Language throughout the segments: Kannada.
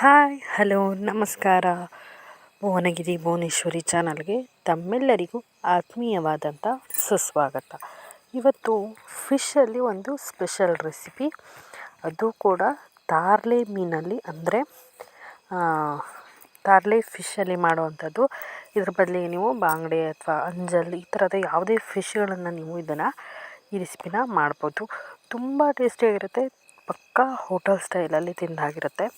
ಹಾಯ್, ಹಲೋ, ನಮಸ್ಕಾರ. ಭುವನಗಿರಿ ಭುವನೇಶ್ವರಿ ಚಾನಲ್ಗೆ ತಮ್ಮೆಲ್ಲರಿಗೂ ಆತ್ಮೀಯವಾದಂಥ ಸುಸ್ವಾಗತ. ಇವತ್ತು ಫಿಶಲ್ಲಿ ಒಂದು ಸ್ಪೆಷಲ್ ರೆಸಿಪಿ. ಅದು ಕೂಡ ತಾರ್ಲೆ ಮೀನಲ್ಲಿ ಅಂದರೆ ತಾರ್ಲೆ ಫಿಶಲ್ಲಿ ಮಾಡುವಂಥದ್ದು. ಇದ್ರ ಬದಲಿಗೆ ನೀವು ಬಾಂಗ್ಡೆ ಅಥವಾ ಅಂಜಲ್ ಈ ಥರದ ಯಾವುದೇ ಫಿಶ್ಗಳನ್ನು ನೀವು ಇದನ್ನು ಈ ರೆಸಿಪಿನ ಮಾಡ್ಬೋದು. ತುಂಬ ಟೇಸ್ಟಿಯಾಗಿರುತ್ತೆ, ಪಕ್ಕಾ ಹೋಟೆಲ್ ಸ್ಟೈಲಲ್ಲಿ ತಿಂದಾಗಿರುತ್ತೆ.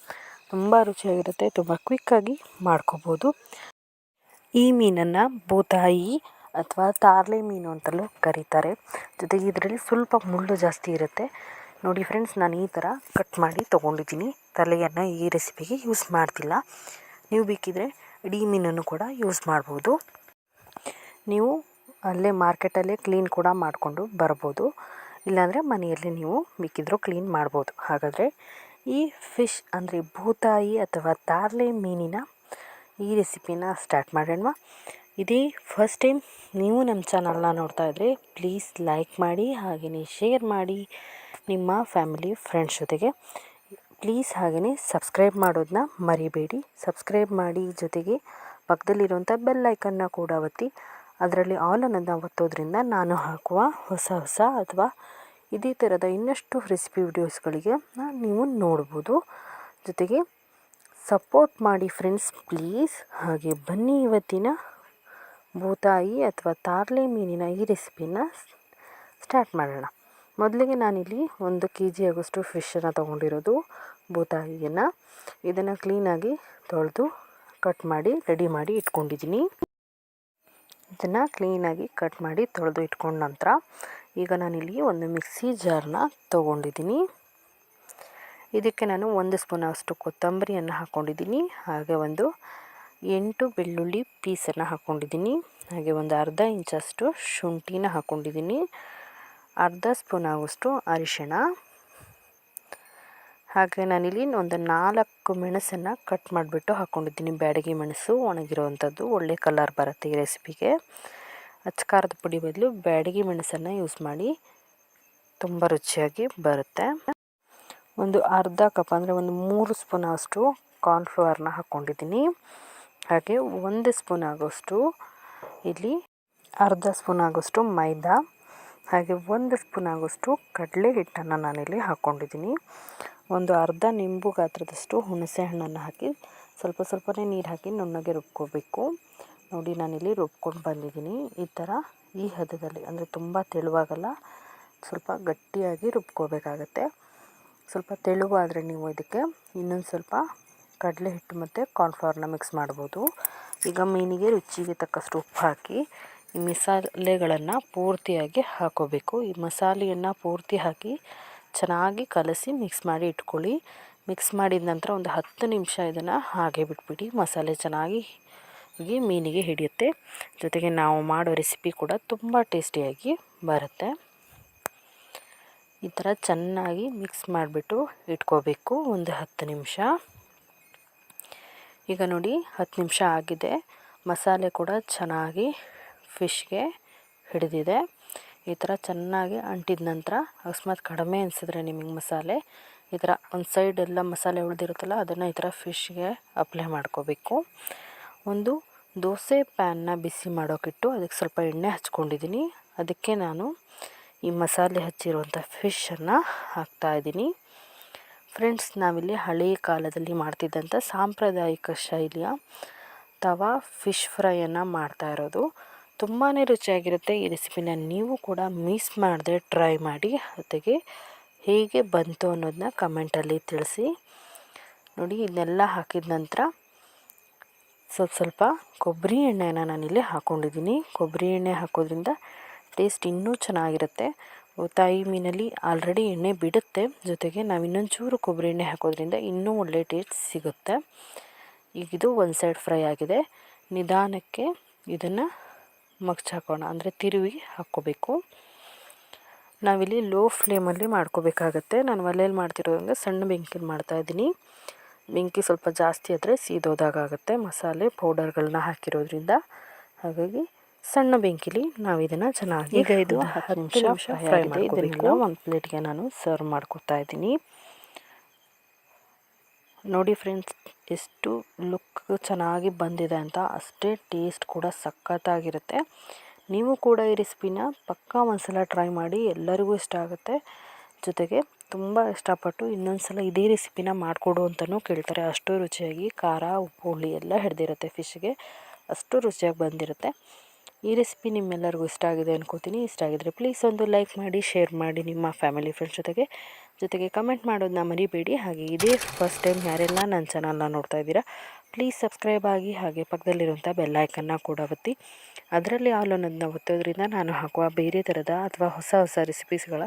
ತುಂಬ ರುಚಿಯಾಗಿರುತ್ತೆ. ತುಂಬ ಕ್ವಿಕ್ಕಾಗಿ ಮಾಡ್ಕೋಬೋದು. ಈ ಮೀನನ್ನು ಬೂತಾಯಿ ಅಥವಾ ತಾರ್ಲೆ ಮೀನು ಅಂತಲೂ ಕರೀತಾರೆ. ಜೊತೆಗೆ ಇದರಲ್ಲಿ ಸ್ವಲ್ಪ ಮುಳ್ಳು ಜಾಸ್ತಿ ಇರುತ್ತೆ. ನೋಡಿ ಫ್ರೆಂಡ್ಸ್ ನಾನು ಈ ಥರ ಕಟ್ ಮಾಡಿ ತೊಗೊಂಡಿದ್ದೀನಿ. ತಲೆಯನ್ನು ಈ ರೆಸಿಪಿಗೆ ಯೂಸ್ ಮಾಡ್ತಿಲ್ಲ. ನೀವು ಬೇಕಿದ್ರೆ ಇಡೀ ಮೀನನ್ನು ಕೂಡ ಯೂಸ್ ಮಾಡ್ಬೋದು. ನೀವು ಅಲ್ಲೇ ಮಾರ್ಕೆಟಲ್ಲೇ ಕ್ಲೀನ್ ಕೂಡ ಮಾಡಿಕೊಂಡು ಬರ್ಬೋದು. ಇಲ್ಲಾಂದರೆ ಮನೆಯಲ್ಲಿ ನೀವು ಬೇಕಿದ್ದರೂ ಕ್ಲೀನ್ ಮಾಡ್ಬೋದು. ಹಾಗಾದರೆ ಈ ಫಿಶ್ ಅಂದರೆ ಭೂತಾಯಿ ಅಥವಾ ತಾರ್ಲೆ ಮೀನಿನ ಈ ರೆಸಿಪಿನ ಸ್ಟಾರ್ಟ್ ಮಾಡೋಣ ಇದೇ ಫಸ್ಟ್ ಟೈಮ್ ನೀವು ನಮ್ಮ ಚಾನಲ್ನ ನೋಡ್ತಾ ಇದ್ದರೆ ಪ್ಲೀಸ್ ಲೈಕ್ ಮಾಡಿ ಹಾಗೆಯೇ ಶೇರ್ ಮಾಡಿ ನಿಮ್ಮ ಫ್ಯಾಮಿಲಿ ಫ್ರೆಂಡ್ಸ್ ಜೊತೆಗೆ. ಪ್ಲೀಸ್ ಹಾಗೆಯೇ ಸಬ್ಸ್ಕ್ರೈಬ್ ಮಾಡೋದನ್ನ ಮರಿಬೇಡಿ. ಸಬ್ಸ್ಕ್ರೈಬ್ ಮಾಡಿ ಜೊತೆಗೆ ಪಕ್ಕದಲ್ಲಿರುವಂಥ ಬೆಲ್ ಐಕನ್ನ ಕೂಡ ಒತ್ತಿ. ಅದರಲ್ಲಿ ಆಲ್ ಅನ್ನೋದನ್ನ ಒತ್ತೋದ್ರಿಂದ ನಾನು ಹಾಕುವ ಹೊಸ ಹೊಸ ಅಥವಾ ಇದೇ ಥರದ ಇನ್ನಷ್ಟು ರೆಸಿಪಿ ವಿಡಿಯೋಸ್ಗಳಿಗೆ ನೀವು ನೋಡ್ಬೋದು. ಜೊತೆಗೆ ಸಪೋರ್ಟ್ ಮಾಡಿ ಫ್ರೆಂಡ್ಸ್ ಪ್ಲೀಸ್ ಹಾಗೆ ಬನ್ನಿ ಇವತ್ತಿನ ಬೂತಾಯಿ ಅಥವಾ ತಾರ್ಲೆ ಮೀನಿನ ಈ ರೆಸಿಪಿನ ಸ್ಟಾರ್ಟ್ ಮಾಡೋಣ. ಮೊದಲಿಗೆ ನಾನಿಲ್ಲಿ ಒಂದು ಕೆ ಜಿ ಆಗೋಷ್ಟು ಫಿಶನ್ನು ತೊಗೊಂಡಿರೋದು ಬೂತಾಯಿಯನ್ನು ಇದನ್ನು ಕ್ಲೀನಾಗಿ ತೊಳೆದು ಕಟ್ ಮಾಡಿ ರೆಡಿ ಮಾಡಿ ಇಟ್ಕೊಂಡಿದ್ದೀನಿ. ಇದನ್ನು ಕ್ಲೀನಾಗಿ ಕಟ್ ಮಾಡಿ ತೊಳೆದು ಇಟ್ಕೊಂಡ ನಂತರ ಈಗ ನಾನಿಲ್ಲಿ ಒಂದು ಮಿಕ್ಸಿ ಜಾರನ್ನ ತೊಗೊಂಡಿದ್ದೀನಿ ಇದಕ್ಕೆ ನಾನು ಒಂದು ಸ್ಪೂನ್ ಅಷ್ಟು ಕೊತ್ತಂಬರಿಯನ್ನು ಹಾಕ್ಕೊಂಡಿದ್ದೀನಿ ಹಾಗೆ ಒಂದು ಎಂಟು ಬೆಳ್ಳುಳ್ಳಿ ಪೀಸನ್ನು ಹಾಕ್ಕೊಂಡಿದ್ದೀನಿ ಹಾಗೆ ಒಂದು ಅರ್ಧ ಇಂಚಷ್ಟು ಶುಂಠಿನ ಹಾಕ್ಕೊಂಡಿದ್ದೀನಿ ಅರ್ಧ ಸ್ಪೂನ್ ಆಗುವಷ್ಟು ಅರಿಶಿಣ. ಹಾಗೆ ನಾನಿಲ್ಲಿ ಒಂದು ನಾಲ್ಕು ಮೆಣಸನ್ನು ಕಟ್ ಮಾಡಿಬಿಟ್ಟು ಹಾಕ್ಕೊಂಡಿದ್ದೀನಿ. ಬ್ಯಾಡಗಿ ಮೆಣಸು, ಒಣಗಿರುವಂಥದ್ದು, ಒಳ್ಳೆ ಕಲರ್ ಬರುತ್ತೆ ಈ ರೆಸಿಪಿಗೆ. ಅಚ್ಕಾರದ ಪುಡಿ ಬದಲು ಬ್ಯಾಡಗಿ ಮೆಣಸನ್ನು ಯೂಸ್ ಮಾಡಿ ತುಂಬ ರುಚಿಯಾಗಿ ಬರುತ್ತೆ. ಒಂದು ಅರ್ಧ ಕಪ್ ಅಂದರೆ ಒಂದು ಮೂರು ಸ್ಪೂನ್ ಅಷ್ಟು ಕಾರ್ನ್ಫ್ಲವರ್ನ ಹಾಕ್ಕೊಂಡಿದ್ದೀನಿ. ಹಾಗೆ ಒಂದು ಸ್ಪೂನ್ ಆಗೋಷ್ಟು ಇಲ್ಲಿ ಅರ್ಧ ಸ್ಪೂನ್ ಆಗೋಷ್ಟು ಮೈದಾ. ಹಾಗೆ ಒಂದು ಸ್ಪೂನ್ ಆಗೋಷ್ಟು ಕಡಲೆ ಹಿಟ್ಟನ್ನು ನಾನಿಲ್ಲಿ ಹಾಕ್ಕೊಂಡಿದ್ದೀನಿ. ಒಂದು ಅರ್ಧ ನಿಂಬು ಗಾತ್ರದಷ್ಟು ಹುಣಸೆ ಹಣ್ಣನ್ನು ಹಾಕಿ ಸ್ವಲ್ಪ ಸ್ವಲ್ಪನೇ ನೀರು ಹಾಕಿ ನುಣ್ಣಗೆ ರುಬ್ಕೋಬೇಕು. ನೋಡಿ, ನಾನಿಲ್ಲಿ ರುಬ್ಕೊಂಡು ಬಂದಿದ್ದೀನಿ. ಈ ಥರ ಈ ಹದದಲ್ಲಿ, ಅಂದರೆ ತುಂಬ ತೆಳುವಾಗಲ್ಲ, ಸ್ವಲ್ಪ ಗಟ್ಟಿಯಾಗಿ ರುಬ್ಕೋಬೇಕಾಗತ್ತೆ. ಸ್ವಲ್ಪ ತೆಳುವಾದರೆ ನೀವು ಇದಕ್ಕೆ ಇನ್ನೊಂದು ಸ್ವಲ್ಪ ಕಡಲೆ ಹಿಟ್ಟು ಮತ್ತು ಕಾರ್ನ್ಫ್ಲವರ್ನ ಮಿಕ್ಸ್ ಮಾಡ್ಬೋದು. ಈಗ ಮೀನಿಗೆ ರುಚಿಗೆ ತಕ್ಕಷ್ಟು ಉಪ್ಪು ಹಾಕಿ ಮಸಾಲೆಗಳನ್ನು ಪೂರ್ತಿಯಾಗಿ ಹಾಕೋಬೇಕು. ಈ ಮಸಾಲೆಯನ್ನು ಪೂರ್ತಿ ಹಾಕಿ ಚೆನ್ನಾಗಿ ಕಲಸಿ ಮಿಕ್ಸ್ ಮಾಡಿ ಇಟ್ಕೊಳ್ಳಿ. ಮಿಕ್ಸ್ ಮಾಡಿದ ನಂತರ ಒಂದು ಹತ್ತು ನಿಮಿಷ ಇದನ್ನು ಹಾಗೆ ಬಿಟ್ಬಿಡಿ. ಮಸಾಲೆ ಚೆನ್ನಾಗಿ ಮೀನಿಗೆ ಹಿಡಿಯುತ್ತೆ. ಜೊತೆಗೆ ನಾವು ಮಾಡೋ ರೆಸಿಪಿ ಕೂಡ ತುಂಬ ಟೇಸ್ಟಿಯಾಗಿ ಬರುತ್ತೆ. ಈ ಥರ ಚೆನ್ನಾಗಿ ಮಿಕ್ಸ್ ಮಾಡಿಬಿಟ್ಟು ಇಟ್ಕೋಬೇಕು ಒಂದು ಹತ್ತು ನಿಮಿಷ. ಈಗ ನೋಡಿ ಹತ್ತು ನಿಮಿಷ ಆಗಿದೆ. ಮಸಾಲೆ ಕೂಡ ಚೆನ್ನಾಗಿ ಫಿಶ್ಗೆ ಹಿಡಿದಿದೆ. ಈ ಥರ ಚೆನ್ನಾಗಿ ಅಂಟಿದ ನಂತರ ಅಕಸ್ಮಾತ್ ಕಡಿಮೆ ಅನಿಸಿದ್ರೆ ನಿಮಗೆ ಮಸಾಲೆ. ಈ ಥರ ಒಂದು ಸೈಡ್ ಎಲ್ಲ ಮಸಾಲೆ ಉಳಿದಿರುತ್ತಲ್ಲ, ಅದನ್ನು ಈ ಥರ ಫಿಶ್ಗೆ ಅಪ್ಲೈ ಮಾಡ್ಕೋಬೇಕು. ಒಂದು ದೋಸೆ ಪ್ಯಾನ್ನ ಬಿಸಿ ಮಾಡೋಕ್ಕಿಟ್ಟು ಅದಕ್ಕೆ ಸ್ವಲ್ಪ ಎಣ್ಣೆ ಹಚ್ಕೊಂಡಿದ್ದೀನಿ. ಅದಕ್ಕೆ ನಾನು ಈ ಮಸಾಲೆ ಹಚ್ಚಿರುವಂಥ ಫಿಶನ್ನು ಹಾಕ್ತಾಯಿದ್ದೀನಿ ಫ್ರೆಂಡ್ಸ್ ನಾವಿಲ್ಲಿ ಹಳೆಯ ಕಾಲದಲ್ಲಿ ಮಾಡ್ತಿದ್ದಂಥ ಸಾಂಪ್ರದಾಯಿಕ ಶೈಲಿಯ ತವಾ ಫಿಶ್ ಫ್ರೈಯನ್ನು ಮಾಡ್ತಾ ಇರೋದು. ತುಂಬಾ ರುಚಿಯಾಗಿರುತ್ತೆ ಈ ರೆಸಿಪಿನ ನೀವು ಕೂಡ ಮಿಸ್ ಮಾಡದೆ ಟ್ರೈ ಮಾಡಿ. ಜೊತೆಗೆ ಹೇಗೆ ಬಂತು ಅನ್ನೋದನ್ನ ಕಮೆಂಟಲ್ಲಿ ತಿಳಿಸಿ. ನೋಡಿ, ಇದನ್ನೆಲ್ಲ ಹಾಕಿದ ನಂತರ ಸ್ವಲ್ಪ ಸ್ವಲ್ಪ ಕೊಬ್ಬರಿ ಎಣ್ಣೆನ ನಾನಿಲ್ಲಿ ಹಾಕ್ಕೊಂಡಿದ್ದೀನಿ ಕೊಬ್ಬರಿ ಎಣ್ಣೆ ಹಾಕೋದ್ರಿಂದ ಟೇಸ್ಟ್ ಇನ್ನೂ ಚೆನ್ನಾಗಿರುತ್ತೆ. ತಾಯಿ ಮೀನಲ್ಲಿ ಆಲ್ರೆಡಿ ಎಣ್ಣೆ ಬಿಡುತ್ತೆ. ಜೊತೆಗೆ ನಾವು ಇನ್ನೊಂಚೂರು ಕೊಬ್ಬರಿ ಎಣ್ಣೆ ಹಾಕೋದ್ರಿಂದ ಇನ್ನೂ ಒಳ್ಳೆ ಟೇಸ್ಟ್ ಸಿಗುತ್ತೆ. ಈಗ ಇದು ಒಂದು ಸೈಡ್ ಫ್ರೈ ಆಗಿದೆ. ನಿಧಾನಕ್ಕೆ ಇದನ್ನು ಮಗ್ಚಾಕೋಣ ಅಂದರೆ ತಿರುವಿ ಹಾಕ್ಕೋಬೇಕು. ನಾವಿಲ್ಲಿ ಲೋ ಫ್ಲೇಮಲ್ಲಿ ಮಾಡ್ಕೋಬೇಕಾಗತ್ತೆ. ನಾನು ಒಲೆಯಲ್ಲಿ ಮಾಡ್ತಿರೋದ್ರಿಂದ ಸಣ್ಣ ಬೆಂಕಿಲಿ ಮಾಡ್ತಾಯಿದ್ದೀನಿ ಬೆಂಕಿ ಸ್ವಲ್ಪ ಜಾಸ್ತಿ ಆದರೆ ಸೀದೋದಾಗುತ್ತೆ ಮಸಾಲೆ ಪೌಡರ್ಗಳನ್ನ ಹಾಕಿರೋದ್ರಿಂದ. ಹಾಗಾಗಿ ಸಣ್ಣ ಬೆಂಕಿಲಿ ನಾವು ಇದನ್ನು ಚೆನ್ನಾಗಿ ಈಗ ಇದು ಹತ್ತು ನಿಮಿಷ ಫ್ರೈ ಒಂದು ಪ್ಲೇಟ್ಗೆ ನಾನು ಸರ್ವ್ ಮಾಡ್ಕೊತಾ ಇದ್ದೀನಿ. ನೋಡಿ ಫ್ರೆಂಡ್ಸ್ ಎಷ್ಟು ಲುಕ್ ಚೆನ್ನಾಗಿ ಬಂದಿದೆ ಅಂತ ಅಷ್ಟೇ ಟೇಸ್ಟ್ ಕೂಡ ಸಖತ್ತಾಗಿರುತ್ತೆ. ನೀವು ಕೂಡ ಈ ರೆಸಿಪಿನ ಪಕ್ಕಾ ಒಂದ್ಸಲ ಟ್ರೈ ಮಾಡಿ ಎಲ್ಲರಿಗೂ ಇಷ್ಟ ಆಗುತ್ತೆ. ಜೊತೆಗೆ ತುಂಬ ಇಷ್ಟಪಟ್ಟು ಇನ್ನೊಂದು ಸಲ ಇದೇ ರೆಸಿಪಿನ ಮಾಡಿಕೊಡು ಅಂತಲೂ ಕೇಳ್ತಾರೆ. ಅಷ್ಟು ರುಚಿಯಾಗಿ ಖಾರ, ಉಪ್ಪು, ಹುಳಿ ಎಲ್ಲ ಹಿಡ್ದಿರುತ್ತೆ ಫಿಶ್ಗೆ ಅಷ್ಟು ರುಚಿಯಾಗಿ ಬಂದಿರುತ್ತೆ. ಈ ರೆಸಿಪಿ ನಿಮ್ಮೆಲ್ಲರಿಗೂ ಇಷ್ಟ ಆಗಿದೆ ಅನ್ಕೋತೀನಿ. ಇಷ್ಟ ಆಗಿದ್ರೆ ಪ್ಲೀಸ್ ಒಂದು ಲೈಕ್ ಮಾಡಿ ಶೇರ್ ಮಾಡಿ ನಿಮ್ಮ ಫ್ಯಾಮಿಲಿ ಫ್ರೆಂಡ್ಸ್ ಜೊತೆಗೆ. ಜೊತೆಗೆ ಕಮೆಂಟ್ ಮಾಡೋದನ್ನ ಮರಿಬೇಡಿ. ಹಾಗೆ ಇದೇ ಫಸ್ಟ್ ಟೈಮ್ ಯಾರೆಲ್ಲ ನನ್ನ ಚಾನಲ್ನ ನೋಡ್ತಾ ಇದ್ದೀರಾ ಪ್ಲೀಸ್ ಸಬ್ಸ್ಕ್ರೈಬ್ ಆಗಿ ಹಾಗೆ ಪಕ್ಕದಲ್ಲಿರುವಂಥ ಬೆಲ್ಲೈಕನ್ನ ಕೂಡ ಒತ್ತಿ. ಅದರಲ್ಲಿ ಆಲ್ ಅನ್ನೋದನ್ನ ಒತ್ತೋದ್ರಿಂದ ನಾನು ಹಾಕುವ ಬೇರೆ ಥರದ ಅಥವಾ ಹೊಸ ಹೊಸ ರೆಸಿಪೀಸ್ಗಳ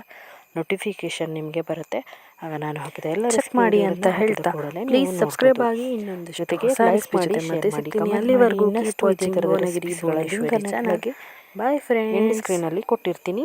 ನೋಟಿಫಿಕೇಷನ್ ನಿಮಗೆ ಬರುತ್ತೆ. ಆಗ ನಾನು ಹಾಕಿದ ಎಲ್ಲ ಚೆಕ್ ಮಾಡಿ ಅಂತ ಹೇಳ್ತಾ. ಪ್ಲೀಸ್ ಸಬ್ಸ್ಕ್ರೈಬ್ ಆಗಿ ಇನ್ನೊಂದು ಜೊತೆಗೆ ಲೈಕ್ ಮಾಡಿ ಮತ್ತೆ ಸಿಗ್ತೀನಿ ಅಲ್ಲಿವರೆಗೂ ಇನ್ನಷ್ಟು ಚಾನಲ್ಗೆ ಬಾಯ್ ಫ್ರೆಂಡ್ ಸ್ಕ್ರೀನಲ್ಲಿ ಕೊಟ್ಟಿರ್ತೀನಿ.